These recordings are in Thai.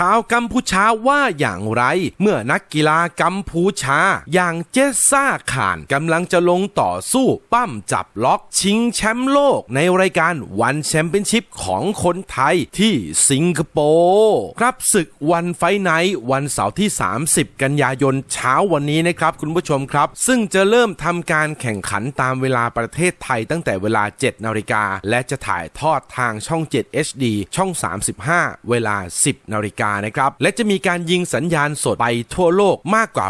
ชาวกัมพูชาว่าอย่างไร เมื่อนักกีฬากัมพูชา อย่างเจสซ่าข่านกำลังจะลงต่อสู้ปั้มจับล็อกชิงแชมป์โลกในรายการวันแชมเปี้ยนชิพของคนไทยที่สิงคโปร์ครับศึกวันไฟไนท์วันเสาร์ที่ 30 กันยายนเช้าวันนี้นะครับคุณผู้ชมครับ ซึ่งจะเริ่มทำการแข่งขันตามเวลาประเทศไทยตั้งแต่เวลา 7 นาฬิกา และจะถ่ายทอดทางช่อง 7 HD ช่อง 35 เวลา 10 นาฬิกานะครับ และจะมีการยิงสัญญาณสดไปทั่วโลกมากกว่า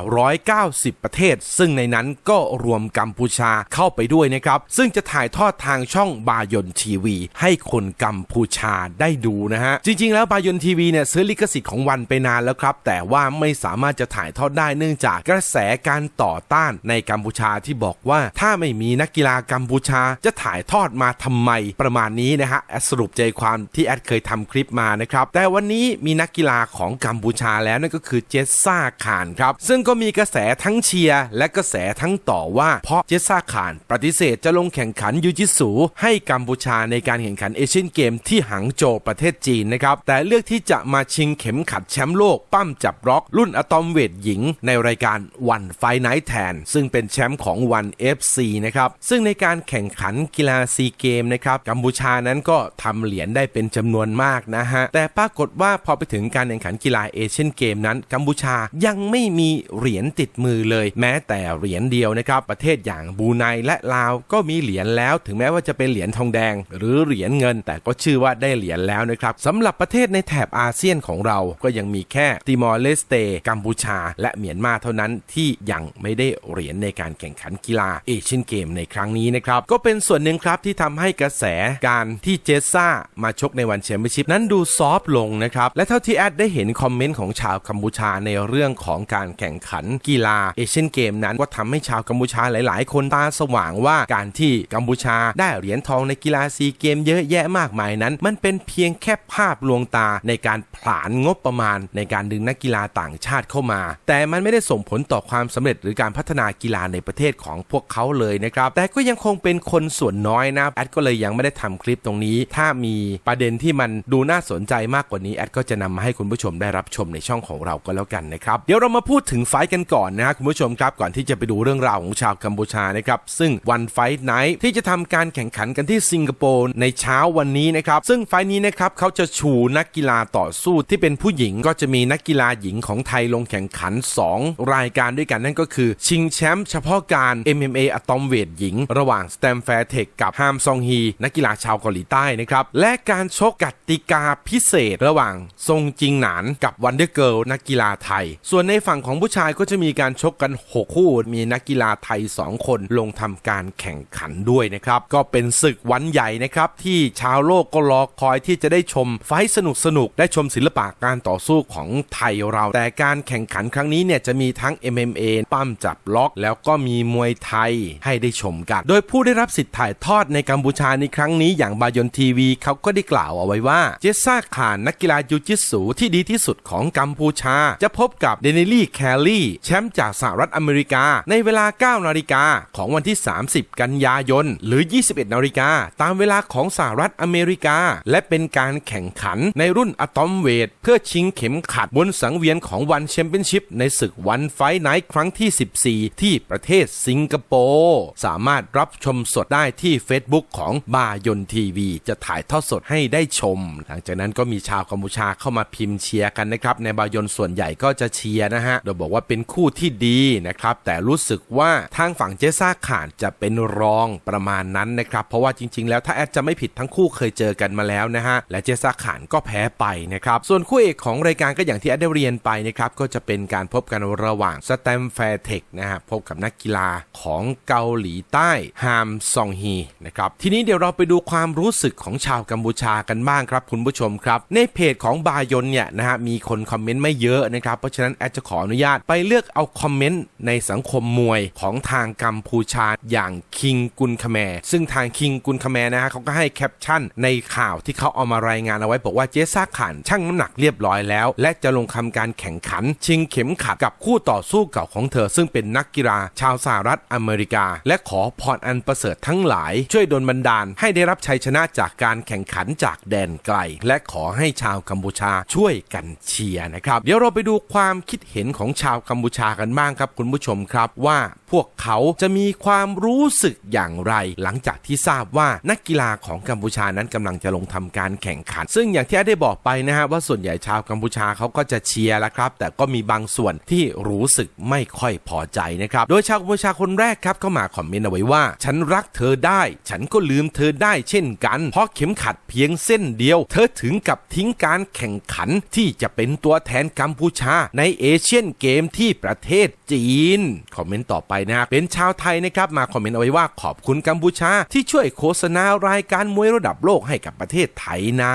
190 ประเทศ ซึ่งในนั้นก็รวมกัมพูชาเข้าไปด้วยนะครับ ซึ่งจะถ่ายทอดทางช่องบายอนทีวี ให้คนกัมพูชาได้ดูนะฮะ จริง ๆ แล้วบายอนทีวีเนี่ยซื้อลิขสิทธิ์ของวันไปนานแล้วครับ แต่ว่าไม่สามารถจะถ่ายทอดได้เนื่องจากกระแสการต่อต้านในกัมพูชาที่บอกว่าถ้าไม่มีนักกีฬากัมพูชาจะถ่ายทอดมาทำไมประมาณนี้นะฮะสรุปใจความที่แอดเคยทำคลิปมานะครับแต่วันนี้มีนักกีฬาของกัมพูชาแล้วนั่นก็คือเจสซ่าคานครับ ซึ่งก็มีกระแสทั้งเชียร์และกระแสทั้งต่อว่า เพราะเจสซ่าคานปฏิเสธจะลงแข่งขันยูจิสูให้กัมพูชาในการแข่งขันเอเชียนเกมที่หังโจวประเทศจีนนะครับแต่เลือกที่จะมาชิงเข็มขัดแชมป์โลกปั้มจับร็อกรุ่นอะตอมเวทหญิง ในรายการวันไฟไนท์แทน ซึ่งเป็นแชมป์ของวัน FC นะครับซึ่งในการแข่งขันกีฬาซีเกมนะครับกัมพูชานั้นก็ทำเหรียญได้เป็นจำนวนมากนะฮะแต่ปรากฏว่าพอไปถึงการแข่งขันกีฬาเอเชียนเกมนั้นกัมพูชายังไม่มีเหรียญติดมือเลย แม้แต่เหรียญเดียวนะครับ ประเทศอย่างบูไนและลาวก็มีเหรียญแล้ว ถึงแม้ว่าจะเป็นเหรียญทองแดง หรือเหรียญเงิน แต่ก็ชื่อว่าได้เหรียญแล้วนะครับสำหรับประเทศในแถบอาเซียนของเราก็ยังมีแค่ติมอร์เลสเตกัมพูชา และเมียนมาเท่านั้นที่ยังไม่ได้เหรียญในการแข่งขันกีฬาเอเชียนเกมในครั้งนี้นะครับก็เป็นส่วนหนึ่งครับที่ทำให้กระแสการที่เจสซ่ามาชกในวันแชมเปี้ยนชิพนั้นดูซอฟต์ลงนะครับและเท่าที่แอดได้เห็นคอมเมนต์ของชาวกัมพูชาในเรื่องของการแข่งขันกีฬาเอเชียนเกมนั้นก็ทำให้ชาวกัมพูชาหลาย ๆ คนตาสว่างว่าการที่กัมพูชาได้เหรียญทองในกีฬาซีเกมเยอะแยะมากมายนั้น มันเป็นเพียงแค่ภาพลวงตาในการผลาญงบประมาณ ในการดึงนักกีฬาต่างชาติเข้ามา แต่มันไม่ได้ส่งผลต่อความสำเร็จหรือการพัฒนากีฬาในประเทศของพวกเขาเลยนะครับ แต่ก็ยังคงเป็นคนส่วนน้อยนะแอดก็เลยยังไม่ได้ทำคลิปตรงนี้ ถ้ามีประเด็นที่มันดูน่าสนใจมากกว่านี้แอดก็จะนำมาให้คุณผู้ชมได้รับชมในช่องของเราก็แล้วกันนะครับเดี๋ยวเรามาพูดถึงไฟท์กันก่อนนะคุณผู้ชมครับก่อนที่จะไปดูเรื่องราวของชาวกัมพูชานะครับซึ่งวันไฟท์ไนท์ที่จะทำการแข่งขันกันที่สิงคโปร์ในเช้าวันนี้นะครับซึ่งไฟท์นี้นะครับเขาจะชูนักกีฬาต่อสู้ที่เป็นผู้หญิงก็จะมีนักกีฬาหญิงของไทยลงแข่งขัน 2 รายการด้วยกันนั่นก็คือ ชิงแชมป์เฉพาะการ MMA อะตอมเวทหญิง ระหว่างสแตมแฟร์เทคกับฮามซองฮีนักกีฬาชาวเกาหลีใต้นะครับและการชกกติกาพิเศษระหว่างทรงจิงหนานกับวันเดอร์เกิลนักกีฬาไทย ส่วนในฝั่งของผู้ชายก็จะมีการชกกัน 6 คู่ มีนักกีฬาไทย 2 คนลงทำการแข่งขันด้วยนะครับ ก็เป็นศึกวันใหญ่นะครับ ที่ชาวโลกก็รอคอยที่จะได้ชมไฟสนุกสนุกได้ชมศิลปะการต่อสู้ของไทยเรา แต่การแข่งขันครั้งนี้เนี่ยจะมีทั้ง MMA ปั้มจับล็อก แล้วก็มีมวยไทยให้ได้ชมกัน โดยผู้ได้รับสิทธิ์ถ่ายทอดในกัมพูชาในครั้งนี้อย่างบายอนทีวีเขาก็ได้กล่าวเอาไว้ว่าเจสซ่าขานนักกีฬายูจิสูที่ดีที่สุดของกัมพูชา จะพบกับเดนิลี่แคลลี่แชมป์จากสหรัฐอเมริกา ในเวลา 9 นาฬิกาของวันที่ 30 กันยายน หรือ 21 นาฬิกาตามเวลาของสหรัฐอเมริกา และเป็นการแข่งขันในรุ่นอะตอมเวท เพื่อชิงเข็มขัดบนสังเวียนของวันแชมเปี้ยนชิพในศึกวันไฟไนท์ครั้งที่ 14 ที่ประเทศสิงคโปร์สามารถรับชมสดได้ที่ Facebook ของบายนทีวีจะถ่ายทอดสดให้ได้ชม หลังจากนั้นก็มีชาวกัมพูชาเข้ามาพิมพ์เชียร์กันนะครับในบายอนส่วนใหญ่ก็จะเชียร์นะฮะโดยบอกว่าเป็นคู่ที่ดีนะครับแต่รู้สึกว่าทางฝั่งเจซ่าข่านจะเป็นรองประมาณนั้นนะครับเพราะว่าจริง ๆ แล้วถ้าแอดจะไม่ผิดทั้งคู่เคยเจอกันมาแล้วนะฮะและเจซ่าข่านก็แพ้ไปนะครับส่วนคู่เอกของรายการก็อย่างที่แอดได้เรียนไปนะครับก็จะเป็นการพบกันระหว่างสแตมแฟร์เทคนะฮะพบกับนักกีฬาของเกาหลีใต้ฮามซองฮีนะครับทีนี้เดี๋ยวเราไปดูความรู้สึกของชาวกัมพูชากันบ้างครับ คุณผู้ชมครับ ในเพจของบายนเนี่ยนะฮะมีคนคอมเมนต์ไม่เยอะนะครับเพราะฉะนั้นแอดจะขออนุญาตไปเลือกเอาคอมเมนต์ในสังคมมวยของทางกัมพูชาอย่างคิงกุนคแมซึ่งทางคิงกุนคแมนะฮะเขาก็ให้แคปชั่นในข่าวที่เขาเอามารายงานเอาไว้บอกว่าเจซ่าขันชั่งน้ำหนักเรียบร้อยแล้ว และจะลงทำการแข่งขัน ชิงเข็มขัดกับคู่ต่อสู้เก่าของเธอ ซึ่งเป็นนักกีฬาชาวสหรัฐอเมริกา และขอพรอันประเสริฐทั้งหลาย ช่วยดลบันดาลให้ได้รับชัยชนะจากการแข่งขันจากแดนไกล และขอให้ชาวกัมพูชาช่วยกันเชียร์นะครับ เดี๋ยวเราไปดูความคิดเห็นของชาวกัมพูชากันบ้างครับ คุณผู้ชมครับว่าพวกเขาจะมีความรู้สึกอย่างไร หลังจากที่ทราบว่านักกีฬาของกัมพูชานั้นกำลังจะลงทำการแข่งขัน ซึ่งอย่างที่ได้บอกไปนะฮะว่าส่วนใหญ่ชาวกัมพูชาเขาก็จะเชียร์แล้วครับ แต่ก็มีบางส่วนที่รู้สึกไม่ค่อยพอใจนะครับ โดยชาวกัมพูชาคนแรกครับเข้ามาคอมเมนต์เอาไว้ว่า ฉันรักเธอได้ ฉันก็ลืมเธอได้เช่นกัน เพราะเข็มขัดเพียงเส้นเดียว เธอถึงกับทิ้งการแข่งขันที่จะเป็นตัวแทนกัมพูชาในเอเชียนเกมที่ประเทศจีน คอมเมนต์ต่อไปนะ เป็นชาวไทยนะครับมาคอมเมนต์เอาไว้ว่าขอบคุณกัมพูชา ที่ช่วยโฆษณารายการมวยระดับโลกให้กับประเทศไทยนะ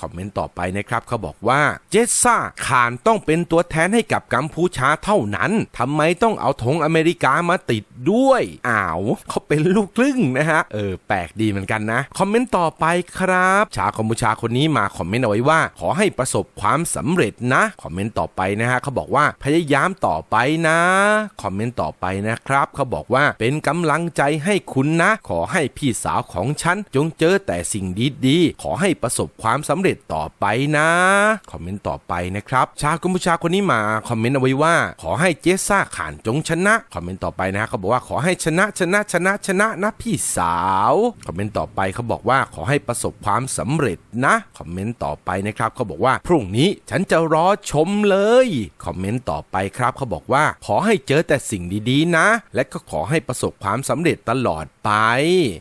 คอมเมนต์ต่อไปนะครับเขาบอกว่าเจสซ่าคานต้องเป็นตัวแทนให้กับกัมพูชาเท่านั้นทำไมต้องเอาธงอเมริกามาติดด้วยอ้าวเขาเป็นลูกครึ่งนะฮะเออแปลกดีเหมือนกันนะ คอมเมนต์ต่อไปครับ ชาวกัมพูชาคนนี้มาคอมเมนต์เอาไว้ว่า ขอให้ประสบความสำเร็จนะคอมเมนต์ต่อไปนะฮะเขาบอกว่าพยายามต่อไปนะคอมเมนต์ต่อไปนะครับ เขาบอกว่าเป็นกำลังใจให้คุณนะ ขอให้พี่สาวของฉันจงเจอแต่สิ่งดีๆขอให้ประสบความสำเร็จต่อไปนะคอมเมนต์ต่อไปนะครับชาวกัมพูชาคนนี้มาคอมเมนต์เอาไว้ว่า ขอให้เจสซ่าขานจงชนะคอมเมนต์ต่อไปนะเขาบอกว่าขอให้ชนะชนะชนะชนะนะพี่สาวคอมเมนต์ต่อไปเขาบอกว่าขอให้ประสบความสำเร็จนะคอมเมนต์ต่อไปนะครับเขาบอกว่าพรุ่งนี้ฉันจะรอชมเลย คอมเมนต์ต่อไปครับเขาบอกว่า ขอให้เจอแต่สิ่งดีๆนะ และก็ขอให้ประสบความสำเร็จตลอด ไป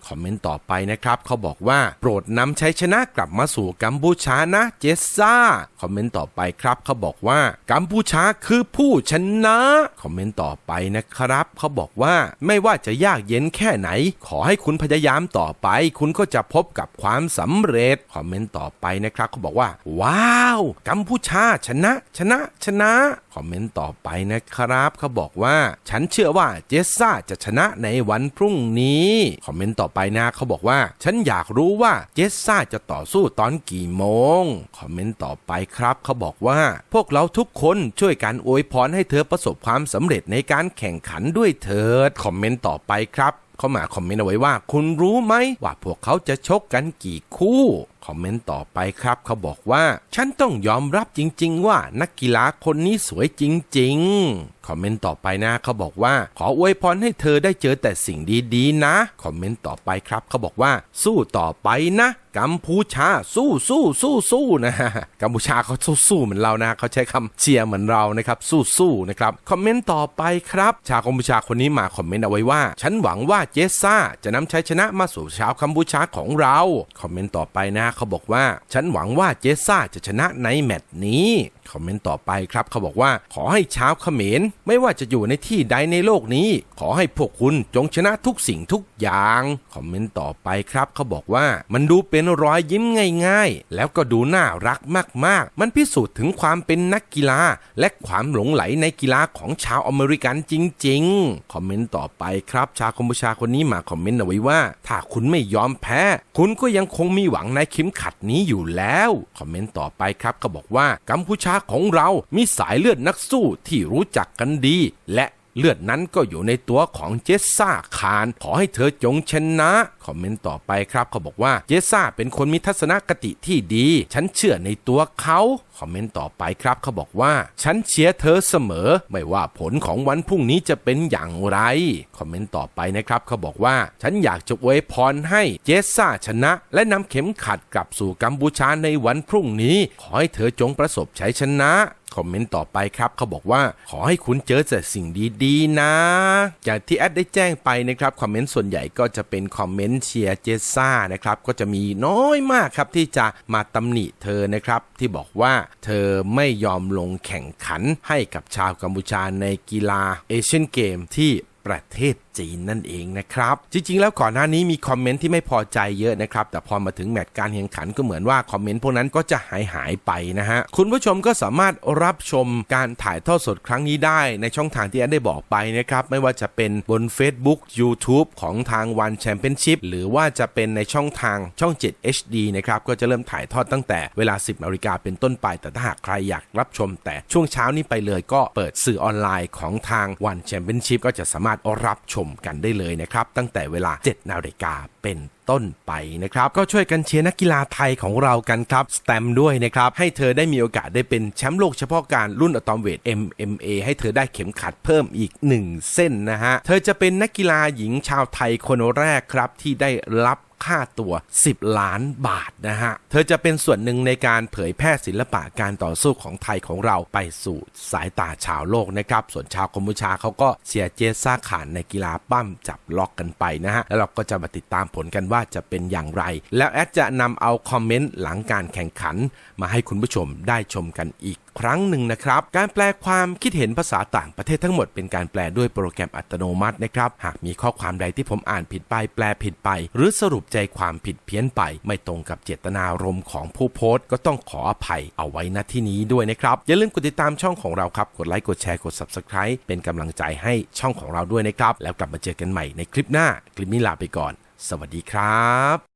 คอมเมนต์ต่อไปนะครับ เขาบอกว่าโปรดนำชัยชนะกลับมาสู่กัมพูชานะเจสซ่า คอมเมนต์ต่อไปครับ เขาบอกว่ากัมพูชาคือผู้ชนะ คอมเมนต์ต่อไปนะครับ เขาบอกว่าไม่ว่าจะยากเย็นแค่ไหน ขอให้คุณพยายามต่อไป คุณก็จะพบกับความสำเร็จ คอมเมนต์ต่อไปนะครับ เขาบอกว่า ว้าวกัมพูชาชนะ ชนะ ชนะ คอมเมนต์ต่อไปนะครับ เขาบอกว่า ฉันเชื่อว่าเจสซ่าจะชนะในวันพรุ่งนี้คอมเมนต์ต่อไปนะเขาบอกว่า ฉันอยากรู้ว่าเจสซ่าจะต่อสู้ตอนกี่โมง คอมเมนต์ต่อไปครับ เขาบอกว่า พวกเราทุกคนช่วยกันอวยพรให้เธอประสบความสำเร็จในการแข่งขันด้วยเถิด คอมเมนต์ต่อไปครับเขามาคอมเมนต์เอาไว้ว่า คุณรู้ไหมว่าพวกเขาจะชกกันกี่คู่ อมเมนต์ต่อไปครับ เขาบอกว่าฉันต้องยอมรับจริง ๆ ว่านักกีฬาคนนี้สวยจริง ๆ คอมเมนต์ต่อไปนะเขาบอกว่า ขออวยพรให้เธอได้เจอแต่สิ่งดีๆ นะ คอมเมนต์ต่อไปครับเขาบอกว่า สู้ต่อไปนะกัมพูชาสู้สู้สู้สู้นะฮะกัมพูชาเขาสู้สู้เหมือนเรานะเขาใช้คำเชียร์เหมือนเรานะครับสู้สู้นะครับคอมเมนต์ต่อไปครับชาวกัมพูชาคนนี้มาคอมเมนต์เอาไว้ว่า ฉันหวังว่าเจสซ่าจะนำชัยชนะมาสู่ชาวกัมพูชาของเราคอมเมนต์ต่อไปนะเขาบอกว่า ฉันหวังว่าเจสซ่าจะชนะในแมตช์นี้คอมเมนต์ต่อไปครับเขาบอกว่าขอให้ชาวเขมรไม่ว่าจะอยู่ในที่ใดในโลกนี้ ขอให้พวกคุณจงชนะทุกสิ่งทุกอย่างคอมเมนต์ต่อไปครับเขาบอกว่ามันดูเป็นรอยยิ้มง่าย ๆ แล้วก็ดูน่ารักมากๆ มันพิสูจน์ถึงความเป็นนักกีฬา และความหลงไหลในกีฬาของชาวอเมริกันจริง ๆ คอมเมนต์ต่อไปครับ ชาวกัมพูชาคนนี้มาคอมเมนต์เอาไว้ว่า ถ้าคุณไม่ยอมแพ้ คุณก็ยังคงมีหวังในเข็มขัดนี้อยู่แล้ว คอมเมนต์ต่อไปครับเขาบอกว่ากัมพูชาของเรามีสายเลือดนักสู้ที่รู้จักกันดี และ เลือดนั้นก็อยู่ในตัวของเจสซ่าคาน ขอให้เธอจงชนะ คอมเมนต์ต่อไปครับ เขาบอกว่าเจสซ่าเป็นคนมีทัศนคติที่ดี ฉันเชื่อในตัวเขาคอมเมนต์ต่อไปครับ เขาบอกว่า ฉันเชียร์เธอเสมอ ไม่ว่าผลของวันพรุ่งนี้จะเป็นอย่างไร คอมเมนต์ต่อไปนะครับ เขาบอกว่า ฉันอยากจะอวยพรให้เจสซ่าชนะ และนำเข็มขัดกลับสู่กัมพูชาในวันพรุ่งนี้ ขอให้เธอจงประสบชัยชนะ คอมเมนต์ต่อไปครับเขาบอกว่าขอให้คุณเจอแต่สิ่งดีๆนะ จากที่แอดได้แจ้งไปนะครับคอมเมนต์ส่วนใหญ่ก็จะเป็นคอมเมนต์เชียร์เจสซ่านะครับก็จะมีน้อยมากครับที่จะมาตำหนิเธอนะครับที่บอกว่าเธอไม่ยอมลงแข่งขันให้กับชาวกัมพูชาในกีฬาเอเชียนเกมที่ประเทศจีนนั่นเองนะครับ จริง ๆ แล้วก่อนหน้านี้มีคอมเมนต์ที่ไม่พอใจเยอะนะครับ แต่พอมาถึงแมตช์การแข่งขันก็เหมือนว่าคอมเมนต์พวกนั้นก็จะหายหายไปนะฮะ คุณผู้ชมก็สามารถรับชมการถ่ายทอดสดครั้งนี้ได้ในช่องทางที่แอดได้บอกไปนะครับ ไม่ว่าจะเป็นบน Facebook YouTube ของทางวันแชมเปี้ยนชิพหรือว่าจะเป็นในช่องทางช่อง 7 HD นะครับ ก็จะเริ่มถ่ายทอดตั้งแต่เวลา 10นาฬิกาเป็นต้นไป แต่ถ้าหากใครอยากรับชม แต่ช่วงเช้านี้ไปเลยก็เปิดสื่อออนไลน์ของทางวันแชมเปี้ยนชิพก็จะสามารถารถรับชมกันได้เลยนะครับ ตั้งแต่เวลา 7 นาฬิกาเป็นต้นไปนะครับ ก็ช่วยกันเชียร์นักกีฬาไทยของเรากันครับ สแตมด้วยนะครับ ให้เธอได้มีโอกาสได้เป็นแชมป์โลกเฉพาะการรุ่นอะตอมเวท MMA ให้เธอได้เข็มขัดเพิ่มอีก 1 เส้นนะฮะ เธอจะเป็นนักกีฬาหญิงชาวไทยคนแรกครับที่ได้รับ ค่าตัว 10 ล้านบาทนะฮะ เธอจะเป็นส่วนหนึ่งในการเผยแพร่ศิลปะการต่อสู้ของไทยของเราไปสู่สายตาชาวโลกนะครับ ส่วนชาวกัมพูชาเขาก็เชียร์เจสซ่าขานในกีฬาปั้มจับล็อกกันไปนะฮะ แล้วเราก็จะมาติดตามผลกันว่าจะเป็นอย่างไร แล้วแอดจะนำเอาคอมเมนต์หลังการแข่งขัน มาให้คุณผู้ชมได้ชมกันอีกครั้งหนึ่งนะครับ การแปลความคิดเห็นภาษาต่างประเทศทั้งหมดเป็นการแปลด้วยโปรแกรมอัตโนมัตินะครับ หากมีข้อความใดที่ผมอ่านผิดไป แปลผิดไป หรือสรุปใจความผิดเพี้ยนไป ไม่ตรงกับเจตนารมณ์ของผู้โพสต์ ก็ต้องขออภัยเอาไว้ณที่นี้ด้วยนะครับ อย่าลืมกดติดตามช่องของเราครับ กดไลค์ กดแชร์ กด subscribe เป็นกำลังใจให้ช่องของเราด้วยนะครับ แล้วกลับมาเจอกันใหม่ในคลิปหน้า คลิปนี้ลาไปก่อน สวัสดีครับ